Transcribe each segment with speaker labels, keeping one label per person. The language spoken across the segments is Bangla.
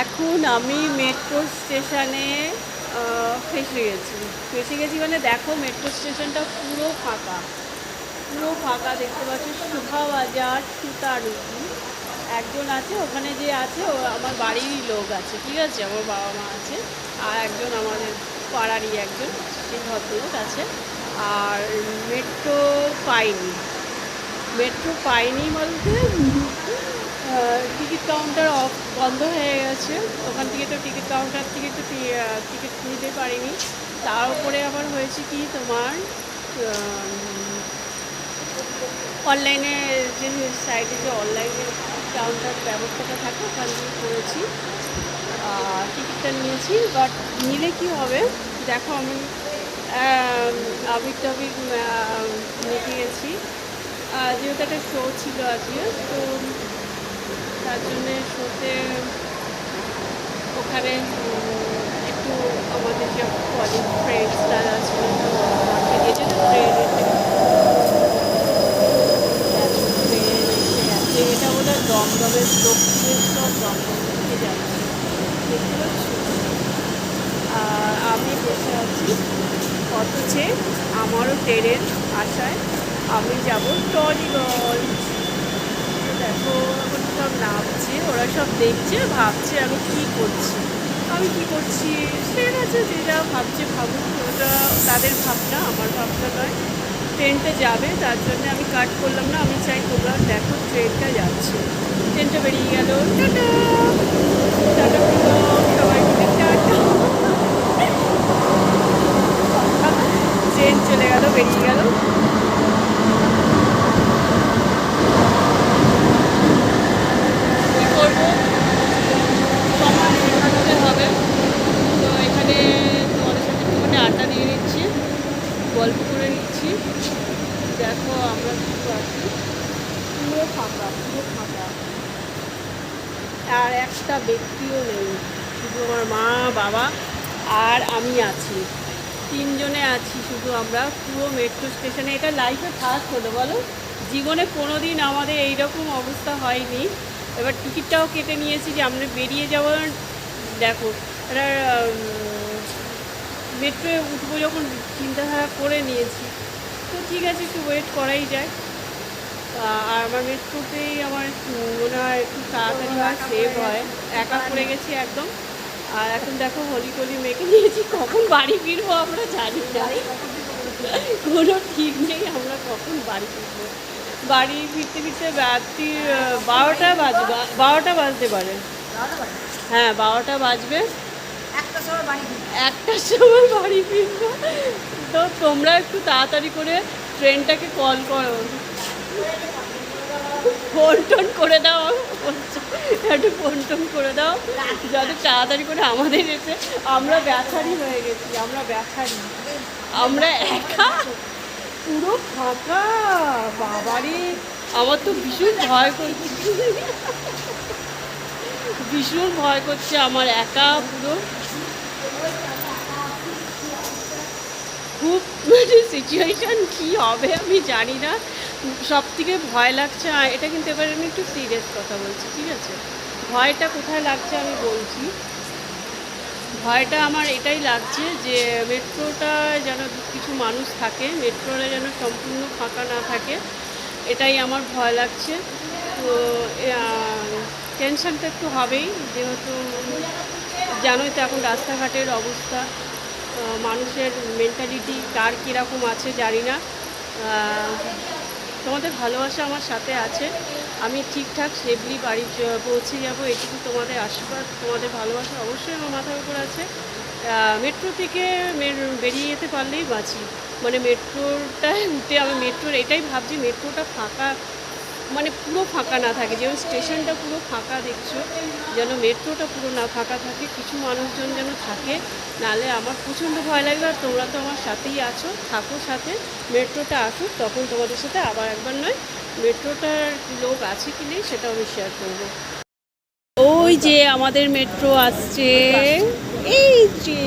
Speaker 1: এখন আমি মেট্রো স্টেশনে ফেসে গেছি। ফেসে গেছি মানে দেখো মেট্রো স্টেশনটা পুরো ফাঁকা। পুরো ফাঁকা দেখতে পাচ্ছি সুভা বাজার সুতারুকি একজন আছে, ওখানে যে আছে, ও আমার বাড়ির লোক আছে, ঠিক আছে? আমার বাবা মা আছে, আর একজন আমাদের পাড়ারই একজন, সেই ভদ্রলোক আছে। আর মেট্রো পাইনি। মেট্রো পাইনি বলতে টিকিট কাউন্টার অফ বন্ধ হয়ে গেছে। ওখান থেকে তো টিকিট কাউন্টার থেকে তো টিকিট নিতে পারিনি। তার উপরে আবার হয়েছে কি তোমার অনলাইনে যে সাইডে যে অনলাইনে কাউন্টার ব্যবস্থাটা থাকে, ওখান থেকে করেছি। টিকিটটা নিয়েছি বাট নিলে কি হবে? দেখো আমি আবির টাবির মেখে গেছি যেহেতু একটা শো ছিল আজকে, তো তার জন্যে শোতে ওখানে একটু আমাদের যে কলেজ ফ্রেন্ডস তারা ছিল এটা বোধ হয় দমদমের দক্ষিণেশ্বর দমদম থেকে যাচ্ছে। দেখতে পাচ্ছ? আমি বসে আছি। অথচে আমারও ট্রেনের আশায় আমি যাব টলিগঞ্জ। দেখো, এখন সব নামছে, ওরা সব দেখছে, ভাবছে আমি কি করছি। আমি কি করছি? ঠিক আছে, যে যা ভাবছে ভাবুক, ওটা তাদের ভাবনা, আমার ভাবনা নয়। ট্রেনটা যাবে, তার জন্য আমি কাট করলাম না, আমি চাই তোমরা দেখো ট্রেনটা যাচ্ছে। ট্রেনটা বেরিয়ে গেল। টাটা টাটা প্রীতম, সবাই মিলে টাটা ট্রেন চলে গেল বেরিয়ে গেল কী করব সময় কাটাতে হবে তো এখানে তোমাদের সাথে একটুখানি আড্ডা দিয়ে নিচ্ছি গল্প করে নিচ্ছি। দেখো আমরা কিছু আছি পুরো ফাঁকা পুরো ফাঁকা। আর একটা ব্যক্তিও নেই, শুধু আমার মা, বাবা আর আমি আছি। তিনজনে আছি শুধু আমরা, পুরো মেট্রো স্টেশনে এটা লাইফে ফার্স্ট হলো, বলো? জীবনে কোনো দিন আমাদের এইরকম অবস্থা হয়নি। এবার টিকিটটাও কেটে নিয়েছি যে আমরা বেরিয়ে যাওয়ার দেখো এটা মেট্রোয় উঠবো যখন চিন্তাধারা করে নিয়েছি। তো ঠিক আছে একটু ওয়েট করাই যায়। আর আমার মেট্রোতেই আমার মনে হয় একটু তাড়াতাড়ি হয় সেভ হয়। একা পড়ে গেছি একদম। আর এখন দেখো হলি কলি মেখে নিয়েছি কখন বাড়ি ফিরবো আমরা জানি না। কোনো ঠিক নেই আমরা কখন বাড়ি ফিরবো। বাড়ি ফিরতে ফিরতে রাত্রি বারোটা বাজবে বারোটা বাজতে পারে। হ্যাঁ বারোটা বাজবে।
Speaker 2: একটা
Speaker 1: একটার সময় বাড়ি ফিরবো তো তোমরা একটু তাড়াতাড়ি করে ট্রেনটাকে কল করো। ফোন টোন করে দাও একটু ফোন টোন করে দাও যাতে তাড়াতাড়ি করে আমাদের এসে আমরা ব্যথারি হয়ে গেছি, আমরা ব্যথারি আমরা একা পুরো ফাঁকা বাবারে। আমার তো ভীষণ ভয় করছে ভীষণ ভয় করছে আমার একা পুরো। খুব মানে সিচুয়েশান কী হবে আমি জানি না। সব থেকে ভয় লাগছে এটা কিন্তু এবার আমি একটু সিরিয়াস কথা বলছি, ঠিক আছে? ভয়টা কোথায় লাগছে আমি বলছি। ভয়টা আমার এটাই লাগছে যে মেট্রোটা যেন কিছু মানুষ থাকে, মেট্রোটা যেন সম্পূর্ণ ফাঁকা না থাকে, এটাই আমার ভয় লাগছে। তো টেনশনটা একটু হবেই, যেহেতু জানোই তো এখন রাস্তাঘাটের অবস্থা। মানুষের মেন্টালিটি কার কীরকম আছে জানি না। তোমাদের ভালোবাসা আমার সাথে আছে। আমি ঠিকঠাক সেফলি বাড়ি পৌঁছে যাব, এটুকু তোমাদের আশীর্বাদ, তোমাদের ভালোবাসা অবশ্যই আমার মাথার উপর আছে। মেট্রো থেকে বেরিয়ে যেতে পারলেই বাঁচি। মানে মেট্রোটায় উঠে আমি মেট্রোর এটাই ভাবছি মেট্রোটা ফাঁকা মানে পুরো ফাঁকা না থাকে যেমন স্টেশনটা পুরো ফাঁকা দেখছ, যেন মেট্রোটা পুরো না ফাঁকা থাকে, কিছু মানুষজন যেন থাকে, নালে আমার প্রচণ্ড ভয় লাগবে আর তোমরা তো আমার সাথেই আছো, থাকো সাথে, মেট্রোটা আসুক, তখন তোমাদের সাথে আবার একবার নয়, মেট্রোটার লোক আছে কি নেই সেটাও আমি শেয়ার করব। ওই যে আমাদের মেট্রো আসছে, এই যে।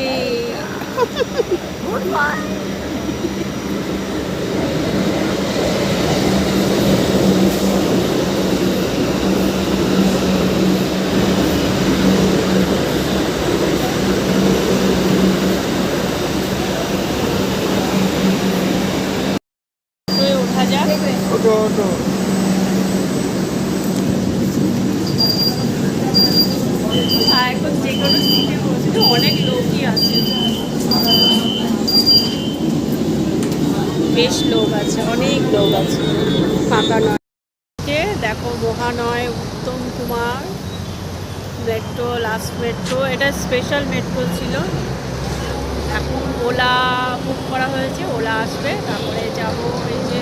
Speaker 3: ওটো ওটো
Speaker 1: এখন যে কোনো সিটে অনেক লোকই আছে। বেশ লোক আছে, অনেক লোক আছে। ফাঁকা নয়। দেখো, মহানয়, Uttam Kumar metro last metro এটা স্পেশাল মেট্রো ছিল। এখন ওলা বুক করা হয়েছে, ওলা আসবে, তারপরে যাব এই যে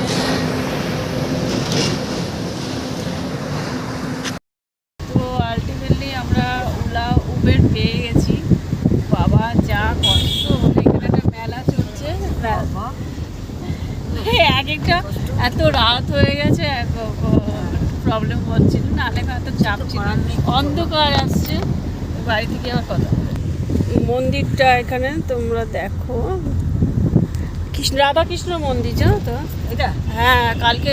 Speaker 1: তো আলটিমেটলি আমরা ওলা উবের পেয়ে গেছি বাবা যা কষ্ট হলে এখানে একটা মেলা চলছে এই এক একটা এত রাত হয়ে গেছে প্রবলেম হচ্ছিল না হলে হয়তো চাপ ছিল। অন্ধকার আসছে বাড়ি থেকে আবার কথা মন্দিরটা এখানে তোমরা দেখো। কৃষ্ণ রাধাকৃষ্ণ মন্দির জানো তো?
Speaker 2: এটা?
Speaker 1: হ্যাঁ কালকে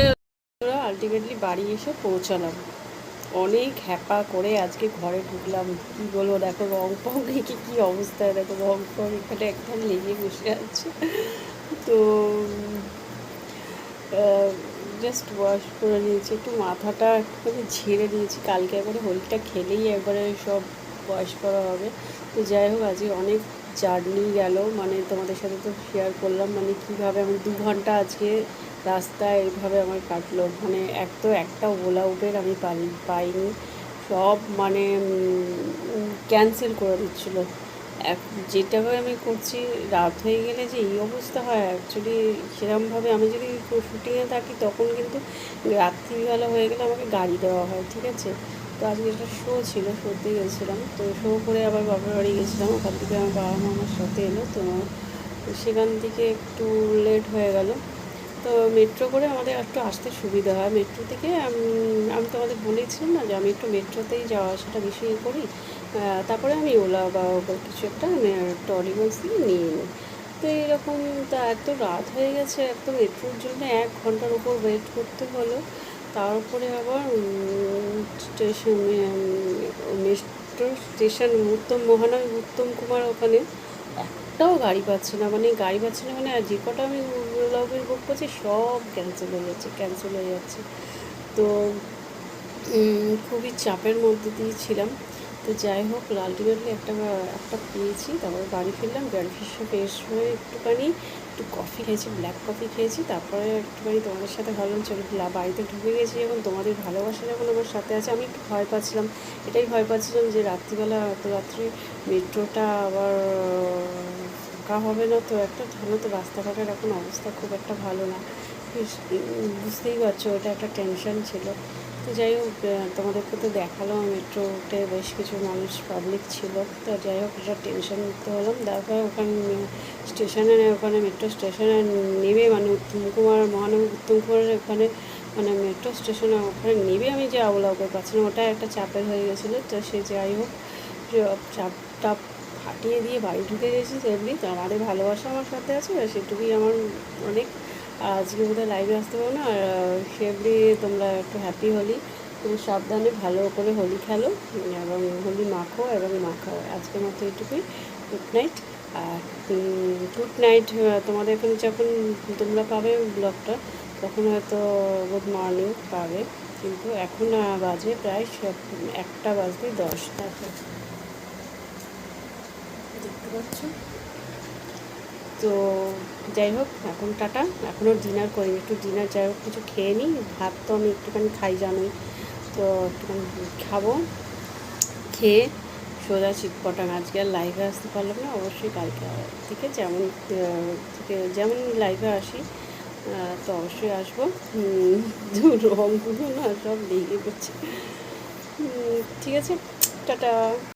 Speaker 1: আলটিমেটলি বাড়ি এসে পৌঁছালাম। অনেক হ্যাপা করে আজকে ঘরে ঢুকলাম। কি বলব দেখো রং ফং কি কি অবস্থায় দেখো রং ফং এখানে একদম লেগে বসে আছে। তো জাস্ট ওয়াশ করে নিয়েছি, একটু মাথাটা একটুখানি ঝেড়ে নিয়েছি। কালকে একবারে হোলিটা খেলেই একবারে সব ওয়াশ করা হবে। তো যাই হোক, আজকে অনেক জার্নি গেল। মানে তোমাদের সাথে তো শেয়ার করলাম মানে কীভাবে আমি দু ঘণ্টা আজকে রাস্তায় এইভাবে আমার কাটলো। মানে এক তো একটা ওলা উবের আমি পাই, পাইনি। সব মানে ক্যান্সেল করে দিচ্ছিল। যেটাভাবে আমি করছি, রাত হয়ে গেলে যে এই অবস্থা হয় অ্যাকচুয়ালি সেরকমভাবে আমি যদি শুটিংয়ে থাকি, তখন কিন্তু রাত্রিবেলা হয়ে গেলে আমাকে গাড়ি দেওয়া হয়, ঠিক আছে? তো আজকে একটা শো ছিল শোতে গেছিলাম। তো শো করে আবার বাবার বাড়ি গেছিলাম, ওখান থেকে আমার বাবা মা আমার সাথে এলো। তো সেখান থেকে একটু লেট হয়ে গেল। তো মেট্রো করে আমাদের একটু আসতে সুবিধা হয়। মেট্রো থেকে আমি তোমাদের বলেছিলাম না যে আমি একটু মেট্রোতেই যাওয়া আসাটা বেশি করি। তারপরে আমি ওলা বা কিছু একটা, আমি টলিগঞ্জ থেকে নিয়ে নিই। তো এইরকম তা এত রাত হয়ে গেছে এত মেট্রোর জন্য এক ঘণ্টার উপর ওয়েট করতে হলো। তারপরে আবার স্টেশন মেট্রো স্টেশন উত্তম মহানয় উত্তম কুমার ওখানে একটাও গাড়ি পাচ্ছে না। মানে গাড়ি পাচ্ছে না মানে যে কটা আমি ওলা উবের বুক করছি, সব ক্যান্সেল হয়ে যাচ্ছে ক্যান্সেল হয়ে যাচ্ছে। তো খুবই চাপের মধ্যে দিয়ে ছিলাম। তো যাই হোক আলটিমেটলি একটা একটা পেয়েছি তারপরে বাড়ি ফিরলাম বাড়ি ফিরে ফ্রেশ হয়ে একটুখানি, একটু কফি খেয়েছি, ব্ল্যাক কফি খেয়েছি, তারপরে একটুখানি তোমাদের সাথে ভাবলাম, চলো বাড়িতে ঢুকে গেছি যখন তোমাদের ভালোবাসা যখন আমার সাথে আছে, আমি একটু ভয় পাচ্ছিলাম, এটাই ভয় পাচ্ছিলাম যে রাত্রিবেলা এত রাত্রি মেট্রোটা আবার ফাঁকা হবে না, তো একটা জানো তো রাস্তাঘাটের এখন অবস্থা খুব একটা ভালো না। বুঝতেই পারছ, এটা একটা টেনশন ছিল। তো যাই হোক তোমাদেরকে তো দেখালাম, মেট্রোতে বেশ কিছু মানুষ পাবলিক ছিল। তো যাই হোক এটা টেনশন মুক্ত হলাম। তারপরে ওখানে স্টেশনে ওখানে মেট্রো স্টেশনে নেমে মানে উত্তম কুমার, মহানগর উত্তম কুমারের ওখানে মানে মেট্রো স্টেশনে ওখানে নেবে আমি যে আওলা ওকে পাচ্ছি না ওটা একটা চাপের হয়ে গেছিল। তো সে যাই হোক যে চাপটা ফাটিয়ে দিয়ে বাড়ি ঢুকে গেছি সেমনি তো আমাদের ভালোবাসা আমার সাথে আছে সেটুকুই আমার অনেক আজকে বোধহয় লাইভে আসতে পারো না। আর সেমনি তোমরা একটু হ্যাপি হলি। তুমি সাবধানে ভালো করে হোলি খেলো, এবং হোলি মাখো, এবং মাখাও আজকের মতো এইটুকুই গুড নাইট আর গুড নাইট তোমাদের এখানে যখন তোমরা পাবে ব্লগটা তখন হয়তো গুড মর্নিং পাবে। কিন্তু এখন বাজে প্রায় সব- একটা বাজতে দশটা দেখতে পাচ্ছ? তো যাই হোক এখন টাটা। এখনও ডিনার করিনি একটু ডিনার যাই হোক কিছু খেয়ে নিই। ভাত তো আমি একটুখানি খাই জানোই। তো একটুখানি খাব খেয়ে সোজা চিটপটাং। আজকে আর লাইভে আসতে পারলাম না অবশ্যই কালকে থেকে যেমন আহ, থেকে যেমন লাইভে আসি তো অবশ্যই আসব। রঙগুলো না সব লেগে হুম, ঠিক আছে টাটা।